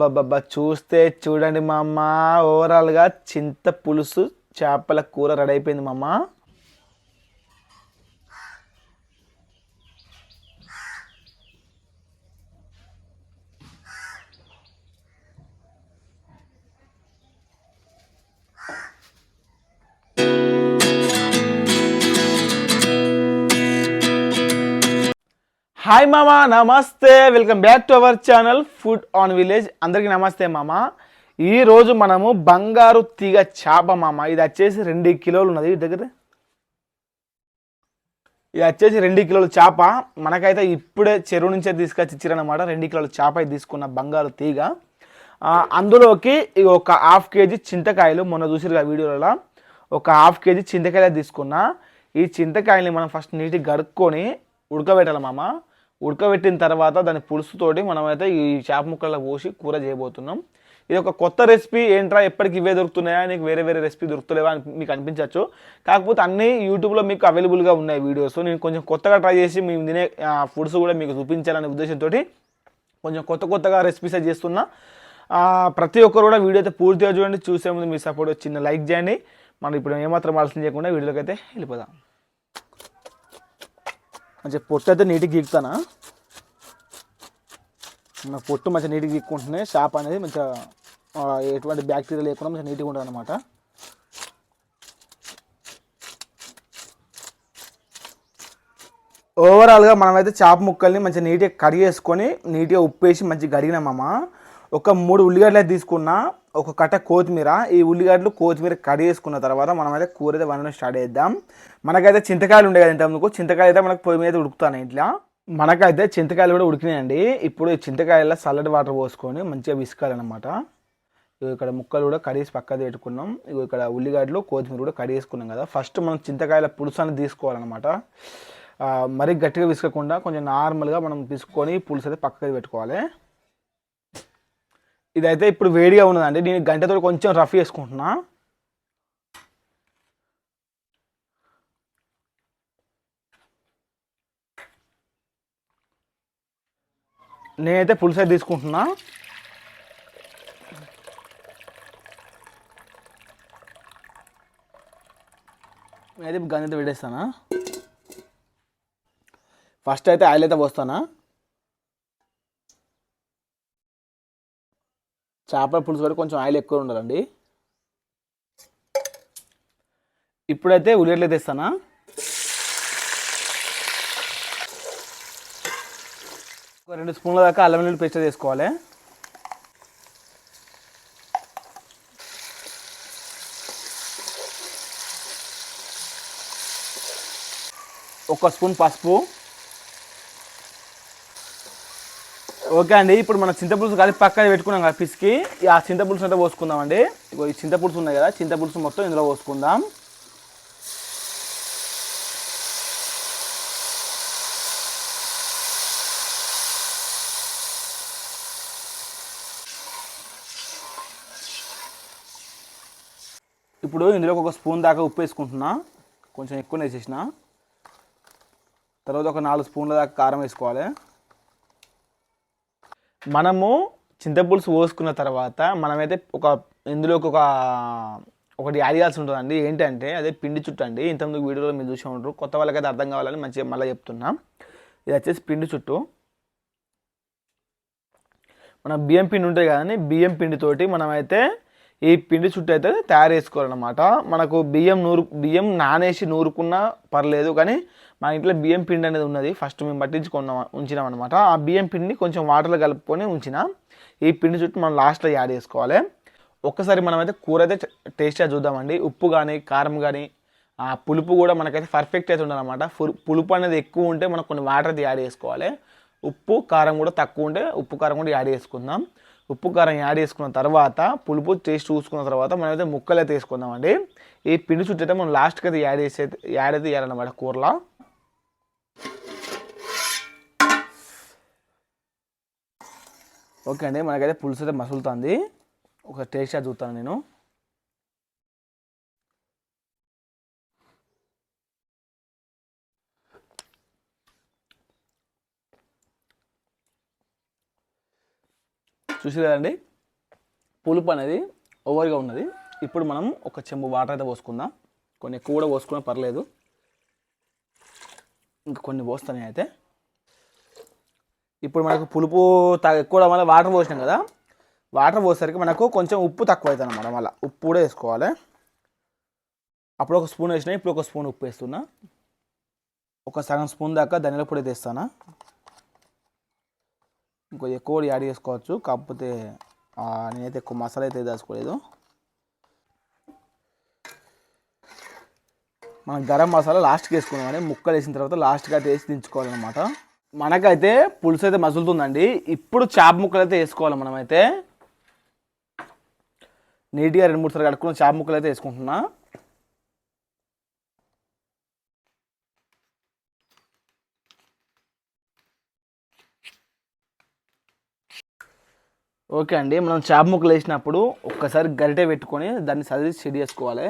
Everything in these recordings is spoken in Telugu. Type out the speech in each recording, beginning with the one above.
బాబా చూస్తే చూడండి మా అమ్మ ఓవరాల్గా చింత పులుసు చేపల కూర రెడీ అయిపోయింది మా అమ్మ హాయ్ మామ నమస్తే welcome back to our channel food on village అందరికీ నమస్తే మామ ఈరోజు మనము బంగారు తీగ చేప మామ ఇది వచ్చేసి రెండు కిలోలు ఉన్నది. దగ్గర. ఇది వచ్చేసి రెండు కిలోల చేప. మనకైతే ఇప్పుడే చెరువు నుంచే తీసుకొచ్చి ఇచ్చారనమాట రెండు కిలోల చేప తీసుకున్న బంగారు తీగ. అందులోకి ఒక హాఫ్ కేజీ చింతకాయలు. మొన్న చూసిరు వీడియోలలో. ఒక హాఫ్ కేజీ చింతకాయలు తీసుకున్నా. ఈ చింతకాయల్ని మనం ఫస్ట్ నీట్గా గడుక్కొని ఉడకబెట్టాలి మామ ఉడకబెట్టిన తర్వాత దాని పులుసుతోటి మనమైతే ఈ చేప ముక్కల్లో పోసి కూర చేయబోతున్నాం. ఇది ఒక కొత్త రెసిపీ. ఏంట్రా ఎప్పటికి ఇవే దొరుకుతున్నాయా? నీకు వేరే వేరే రెసిపీ దొరుకుతలేవా అని మీకు అనిపించవచ్చు కాకపోతే అన్నీ యూట్యూబ్లో మీకు అవైలబుల్గా ఉన్నాయి వీడియోస్. నేను కొంచెం కొత్తగా ట్రై చేసి మేము తినే ఫుడ్స్ కూడా మీకు చూపించాలనే ఉద్దేశంతో కొంచెం కొత్త కొత్తగా రెసిపీస్ చేస్తున్నా. ప్రతి ఒక్కరు కూడా వీడియో అయితే పూర్తిగా చూడండి. చూసే ముందు మీ సపోర్ట్ చిన్న లైక్ చేయండి. మనం ఇప్పుడు ఏమాత్రం ఆలస్యం చేయకుండా వీడియోలోకి అయితే వెళ్ళిపోదాం. మంచిగా పొట్టు అయితే నీటికి గీకుతానా? మన పొట్టు మంచిగా నీటికి గీక్కుంటేనే షాప్ అనేది మంచిగా ఎటువంటి బ్యాక్టీరియా లేకుండా మంచిగా నీట్గా ఉంటుంది అనమాట ఓవరాల్గా మనమైతే చేప ముక్కల్ని మంచిగా నీట్గా కడిగేసుకొని నీట్గా ఉప్పేసి మంచిగా కడిగినామమ్మ ఒక మూడు ఉల్లిగడ్డలు తీసుకున్న తీసుకున్నా ఒక కట్ట కొత్తిమీర. ఈ ఉల్లిగడ్డలు కొత్తిమీర కడిగేసుకున్న తర్వాత మనమైతే కూర అయితే వండడం స్టార్ట్ చేద్దాం. మనకైతే చింతకాయలు ఉండే కదా ఇంతకు చింతకాయలు అయితే మనకు పొయ్యి మీద ఉడుకుతాను ఇంట్లో. మనకైతే చింతకాయలు కూడా ఉడికినాయండి. ఇప్పుడు ఈ చింతకాయల్లో చల్లటి వాటర్ పోసుకొని మంచిగా విసుకాలన్నమాట. ఇవి ఇక్కడ ముక్కలు కూడా కడిగేసి పక్కన పెట్టుకున్నాం. ఇవి ఇక్కడ ఉల్లిగడ్డలు కొత్తిమీర కూడా కడిగేసుకున్నాం కదా. ఫస్ట్ మనం చింతకాయల పులుసు అనేది తీసుకోవాలన్నమాట. మరీ గట్టిగా విసుకకుండా కొంచెం నార్మల్గా మనం తీసుకొని పులుసు అయితే పక్కకి పెట్టుకోవాలి. ఇదైతే ఇప్పుడు వేడిగా ఉన్నదండి. నేను గంటతో కొంచెం రఫ్ చేసుకుంటున్నా. నేనైతే పులుసు తీసుకుంటున్నా. నేనైతే గంజ అయితే పెట్టేస్తానా ఫస్ట్ అయితే ఆయిల్ అయితే పోస్తానా? చేపల పులుసు కూడా కొంచెం ఆయిల్ ఎక్కువ ఉండాలండి. ఇప్పుడైతే ఉల్లిగడ్డలు తెస్తానా ఒక రెండు స్పూన్ల దాకా అల్లం వెల్లుల్లి పేస్ట్ చేసుకోవాలి ఒక స్పూన్ పసుపు. ఓకే అండి ఇప్పుడు మన చింతపులుసు కలిపి పక్కన పెట్టుకున్నాం కదా పిసికి. ఆ చింతపులుసు అంతా పోసుకుందాం అండి ఈ చింతపులుసు ఉన్నాయి కదా చింతపులుసు మొత్తం ఇందులో పోసుకుందాం. ఇప్పుడు ఇందులో ఒక స్పూన్ దాకా ఉప్పు వేసుకుంటున్నా. కొంచెం ఎక్కువ వేసేసిన. తర్వాత ఒక నాలుగు స్పూన్ల దాకా కారం వేసుకోవాలి. మనము చింతపులుసు పోసుకున్న తర్వాత మనమైతే ఒక ఇందులోకి ఒక ఒకటి యాడ్ చేయాల్సి ఉంటుందండి. ఏంటంటే అదే పిండి చుట్టు అండి. ఇంతకుముందు వీడియోలో మీరు చూసి ఉంటారు. కొత్త వాళ్ళకైతే అర్థం కావాలని మంచిగా మళ్ళీ చెప్తున్నా. ఇది వచ్చేసి పిండి చుట్టు. మన బియ్యం పిండి ఉంటుంది కదండి. బియ్యం పిండితోటి మనమైతే ఈ పిండి చుట్టూ అయితే తయారు చేసుకోవాలన్నమాట మనకు బియ్యం నూరు బియ్యం నానేసి నూరుకున్నా పర్లేదు కానీ మా ఇంట్లో బియ్యం పిండి అనేది ఉన్నది. ఫస్ట్ మేము పట్టించుకున్నాం ఉంచినాం అనమాట ఆ బియ్యం పిండిని కొంచెం వాటర్లో కలుపుకొని ఉంచిన ఈ పిండి చుట్టూ మనం లాస్ట్లో యాడ్ చేసుకోవాలి. ఒక్కసారి మనమైతే కూర అయితే టేస్ట్గా చూద్దామండి. ఉప్పు కానీ కారం కానీ ఆ పులుపు కూడా మనకైతే పర్ఫెక్ట్ అయితే ఉండాలన్నమాట. పులుపు అనేది ఎక్కువ ఉంటే మనం కొన్ని వాటర్ అయితే యాడ్ చేసుకోవాలి. ఉప్పు కారం కూడా తక్కువ ఉంటే ఉప్పు కారం కూడా యాడ్ చేసుకుందాం. ఉప్పు కారం యాడ్ చేసుకున్న తర్వాత పులుపు టేస్ట్ చూసుకున్న తర్వాత మనమైతే ముక్కలు అయితే వేసుకుందామండి. ఈ పిండి చుట్టూ అయితే మనం లాస్ట్కి అయితే యాడ్ చేసే యాడ్ అయితే చేయాలన్నమాట కూరలో. ఓకే అండి మనకైతే పులుసు అయితే మసులుతుంది. ఒక టేస్ట్ చూస్తాను నేను. చూసి కదండి పులుపు అనేది ఓవర్గా ఉన్నది. ఇప్పుడు మనం ఒక చెంబు వాటర్ అయితే పోసుకుందాం. కొన్ని ఎక్కువ కూడా పోసుకున్నా పర్లేదు. ఇంకా కొన్ని పోస్తాను అయితే. ఇప్పుడు మనకు పులుపు త ఎక్కువ మళ్ళీ వాటర్ పోసినాం కదా. వాటర్ పోసేసరికి మనకు కొంచెం ఉప్పు తక్కువ అవుతుంది అన్నమాట. మళ్ళీ ఉప్పు కూడా వేసుకోవాలి. అప్పుడు ఒక స్పూన్ వేసిన ఇప్పుడు ఒక స్పూన్ ఉప్పు వేస్తున్నా. ఒక సగం స్పూన్ దాకా ధనియాల పొడి తెస్తానా వేస్తాను? ఇంకో ఎక్కువ కూడా యాడ్ చేసుకోవచ్చు. కాకపోతే నేనైతే ఎక్కువ మసాలా అయితే దాచుకోలేదు. మనం గరం మసాలా లాస్ట్కి వేసుకున్నాం ముక్కలు వేసిన తర్వాత లాస్ట్గా అయితే వేసి దించుకోవాలన్నమాట. మనకైతే పులుసు అయితే మసులుతుందండి. ఇప్పుడు చేప ముక్కలు అయితే వేసుకోవాలి మనమైతే. నీట్గా రెండు మూడు సార్లు కడుక్కున్న చేప ముక్కలు అయితే వేసుకుంటున్నా. ఓకే అండి మనం చేప ముక్కలు వేసినప్పుడు ఒక్కసారి గరిటె పెట్టుకొని దాన్ని సరిది సెడి చేసుకోవాలి.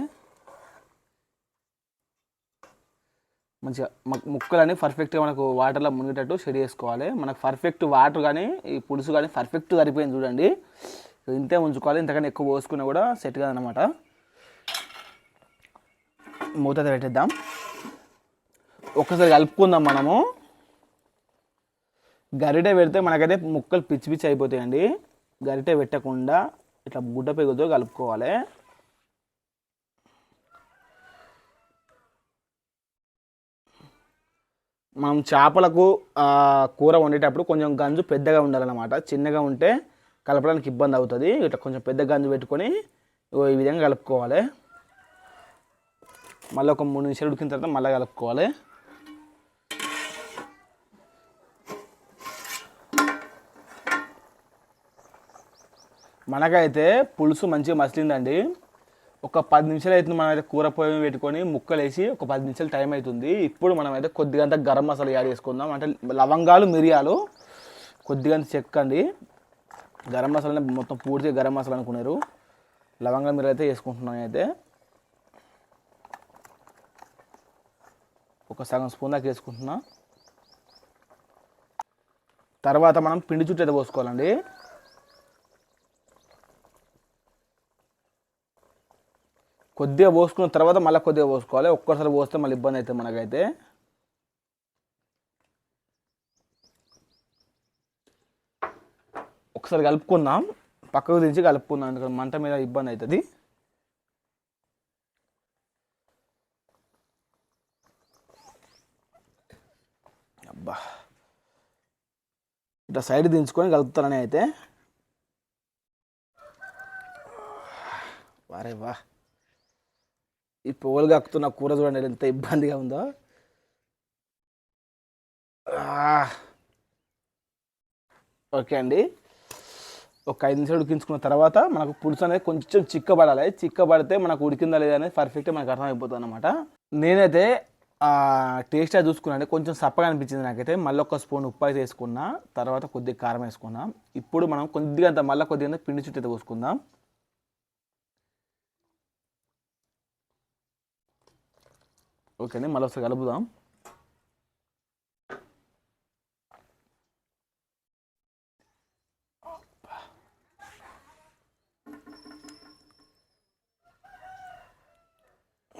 మంచిగా ముక్కలు ముక్కలని పర్ఫెక్ట్గా మనకు వాటర్లో మునిగేటట్టు సెడి చేసుకోవాలి. మనకు పర్ఫెక్ట్ వాటర్ కానీ ఈ పులుసు కానీ పర్ఫెక్ట్ సరిపోయింది చూడండి. ఇంతే ఉంచుకోవాలి ఇంతకన్నా ఎక్కువ పోసుకున్నా కూడా సెట్ కాదనమాట మూత పెట్టేద్దాం. ఒక్కసారి కలుపుకుందాం మనము. గరిటె పెడితే మనకైతే ముక్కలు పిచ్చి పిచ్చి అయిపోతాయండి. గరిటె పెట్టకుండా ఇట్లా గుడ్డ పెగుతో కలుపుకోవాలి. మనం చేపలకు కూర వండేటప్పుడు కొంచెం గంజు పెద్దగా ఉండాలన్నమాట. చిన్నగా ఉంటే కలపడానికి ఇబ్బంది అవుతుంది. ఇట్లా కొంచెం పెద్ద గంజు పెట్టుకొని ఈ విధంగా కలుపుకోవాలి. మళ్ళీ ఒక మూడు నిమిషాలు ఉడికిన తర్వాత మళ్ళీ కలుపుకోవాలి. మనకైతే పులుసు మంచిగా మసిలిందండి. ఒక పది నిమిషాలు అవుతుంది మనమైతే కూర పొయ్యి పెట్టుకొని ముక్కలు వేసి ఒక పది నిమిషాలు టైం అవుతుంది. ఇప్పుడు మనమైతే అయితే కొద్దిగా గరం మసాలా యాడ్ చేసుకుందాం. అంటే లవంగాలు మిరియాలు కొద్దిగా చెక్కండి. గరం మసాలా మొత్తం పూర్తిగా గరం మసాలా అనుకున్నారు. లవంగా మిరియాలు అయితే వేసుకుంటున్నాను అయితే ఒక సగం స్పూన్ దాకా వేసుకుంటున్నా. తర్వాత మనం పిండి చుట్టూ అయితే పోసుకోవాలండి. కొద్దిగా పోసుకున్న తర్వాత మళ్ళీ కొద్దిగా పోసుకోవాలి. ఒక్కసారి పోస్తే మళ్ళీ ఇబ్బంది అవుతుంది మనకైతే. ఒకసారి కలుపుకుందాం. పక్కకు దించి కలుపుకుందాం. ఎందుకంటే మంట మీద ఇబ్బంది అవుతుంది. అబ్బా. ఇట్లా సైడ్ దించుకొని కలుపుతానని అయితే. వారే వా. ఈ పువ్వులు కక్కుతున్న కూర చూడండి ఎంత ఇబ్బందిగా ఉందో. ఓకే అండి. ఒక ఐదు నిమిషాలు ఉడికించుకున్న తర్వాత మనకు పులుసు అనేది కొంచెం చిక్కబడాలి. చిక్కబడితే మనకు ఉడికిందా లేదా అనేది పర్ఫెక్ట్గా మనకు అర్థమైపోతుంది అనమాట నేనైతే టేస్ట్ అది చూసుకున్నాను కొంచెం సప్పగా అనిపించింది నాకైతే. మళ్ళీ ఒక స్పూన్ ఉప్పు అయితే వేసుకున్నా తర్వాత కొద్దిగా కారం వేసుకున్నా. ఇప్పుడు మనం కొద్దిగా అంత మళ్ళీ కొద్దిగా పిండి చుట్టూ అయితే పోసుకుందాం. ఓకేనే మళ్ళీ ఒకసారి కలుపుదాం.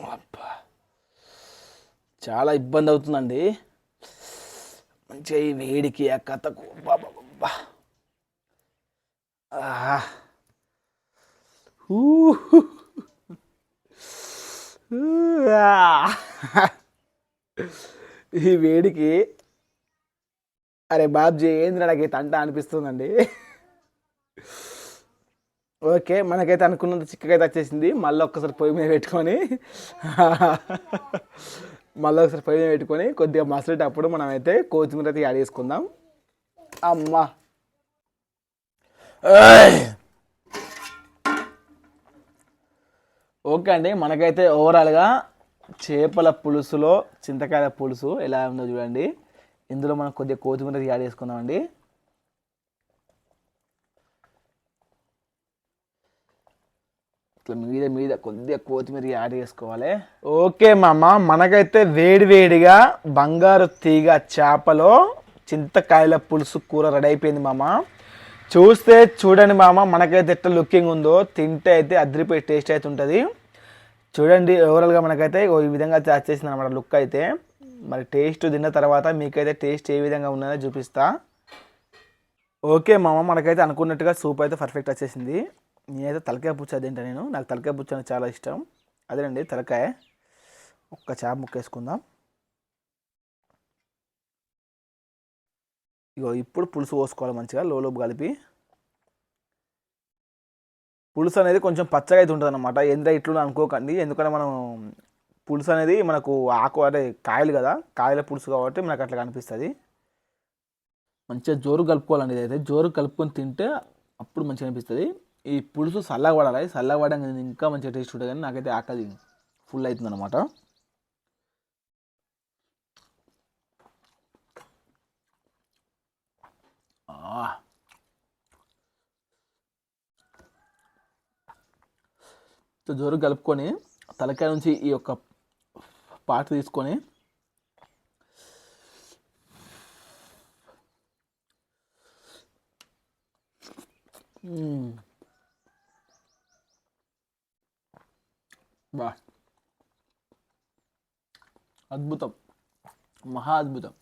అబ్బా. చాలా ఇబ్బంది అవుతుందండి. మంచిగా ఈ వేడికి ఆ కథకు బాబా ఈ వేడికి అరే బాబ్జీ ఏంది నాకు ఈ తంట అనిపిస్తుందండి? ఓకే మనకైతే అనుకున్నంత చిక్కకైతే వచ్చేసింది. మళ్ళీ ఒక్కసారి పొయ్యి మీద పెట్టుకొని మళ్ళీ ఒకసారి పొయ్యి మీద పెట్టుకొని కొద్దిగా మసలేటప్పుడు మనం అయితే కొత్తిమీర అయితే యాడ్ చేసుకుందాం. అమ్మా. ఓకే అండి. మనకైతే ఓవరాల్గా చేపల పులుసులో చింతకాయల పులుసు ఎలా ఉందో చూడండి. ఇందులో మనం కొద్దిగా కొత్తిమీర యాడ్ చేసుకుందామండి ఇట్లా మీద మీద కొద్దిగా కొత్తిమీర యాడ్ చేసుకోవాలి. ఓకే మామ మనకైతే వేడి వేడిగా బంగారు తీగ చేపలో చింతకాయల పులుసు కూర రెడీ అయిపోయింది మామ. చూస్తే చూడండి మామ మనకైతే ఎట్లా లుకింగ్ ఉందో తింటే అయితే అదిరిపోయి టేస్ట్ అయితే ఉంటుంది. చూడండి ఓవరాల్గా మనకైతే ఈ విధంగా చేసింది అనమాట లుక్ అయితే. మరి టేస్ట్ తిన్న తర్వాత మీకైతే టేస్ట్ ఏ విధంగా ఉన్నదో చూపిస్తా. ఓకే మామ మనకైతే అనుకున్నట్టుగా సూప్ అయితే పర్ఫెక్ట్ వచ్చేసింది. నేనైతే తలకాయ పుచ్చ తింటా నేను. నాకు తలకాయ పుచ్చ అంటే చాలా ఇష్టం. అదేనండి తలకాయ. ఒక్క చేప ముక్క వేసుకుందాం ఇగో ఇప్పుడు పులుసు పోసుకోవాలి మంచిగా లోలోపు కలిపి. పులుసు అనేది కొంచెం పచ్చగా అయితే ఉంటుంది అనమాట ఎందుకంటే ఇట్లు అనుకోకండి. ఎందుకంటే మనం పులుసు అనేది మనకు ఆకు అంటే కాయలు కదా. కాయల పులుసు కాబట్టి మనకు అట్లా కనిపిస్తుంది. మంచిగా జోరు కలుపుకోవాలండి ఇదైతే. జోరు కలుపుకొని తింటే అప్పుడు మంచిగా అనిపిస్తుంది. ఈ పులుసు చల్లగా పడాలి. చల్లగా పడడం ఇంకా మంచిగా టేస్ట్ ఉంటుంది. కానీ నాకైతే ఆకలి ఫుల్ అవుతుంది అనమాట జోరు కలుపుకొని తలకాయ నుంచి ఈ యొక్క పాట తీసుకొని బా. అద్భుతం. మహా అద్భుతం.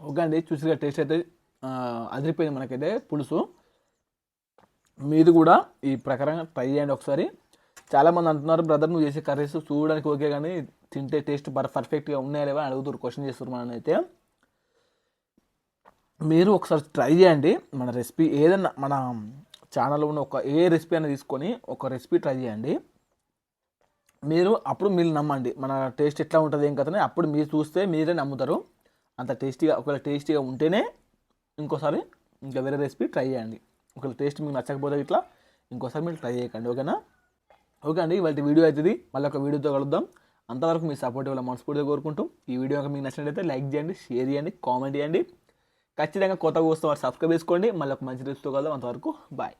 ఓకే అండి చూసిగా టేస్ట్ అయితే అదిరిపోయింది మనకైతే పులుసు. మీది కూడా ఈ ప్రకారంగా ట్రై చేయండి ఒకసారి. చాలామంది అంటున్నారు బ్రదర్ నువ్వు చేసే కర్రీస్ చూడడానికి ఓకే కానీ తింటే టేస్ట్ పర్ పర్ఫెక్ట్గా ఉన్నాయా లేవా అని అడుగుతారు క్వశ్చన్ చేస్తారు మనం అయితే. మీరు ఒకసారి ట్రై చేయండి మన రెసిపీ ఏదన్నా మన ఛానల్లో ఉన్న ఒక ఏ రెసిపీ అయినా తీసుకొని ఒక రెసిపీ ట్రై చేయండి. మీరు అప్పుడు మీరు నమ్మండి మన టేస్ట్ ఎట్లా ఉంటుంది ఏం కథనే అప్పుడు మీరు చూస్తే మీరే నమ్ముతారు. అంత టేస్టీగా ఒకవేళ టేస్టీగా ఉంటేనే ఇంకోసారి ఇంకా వేరే రెసిపీ ట్రై చేయండి. ఒకవేళ టేస్ట్ మీకు నచ్చకపోతే ఇట్లా ఇంకోసారి మీరు ట్రై చేయకండి ఓకేనా? ఓకే అండి ఇవాళ వీడియో అవుతుంది మళ్ళీ ఒక వీడియోతో కలుద్దాం. అంతవరకు మీ సపోర్ట్ ఇవ్వాలి మనస్ఫూర్తిగా కోరుకుంటూ ఈ వీడియో కనుక మీకు నచ్చినట్లయితే లైక్ చేయండి షేర్ చేయండి కామెంట్ చేయండి. ఖచ్చితంగా కొత్తగా వస్తే వారు సబ్స్క్రైబ్ చేసుకోండి. మళ్ళీ ఒక మంచి రిస్తో కలుద్దాం. అంతవరకు బాయ్.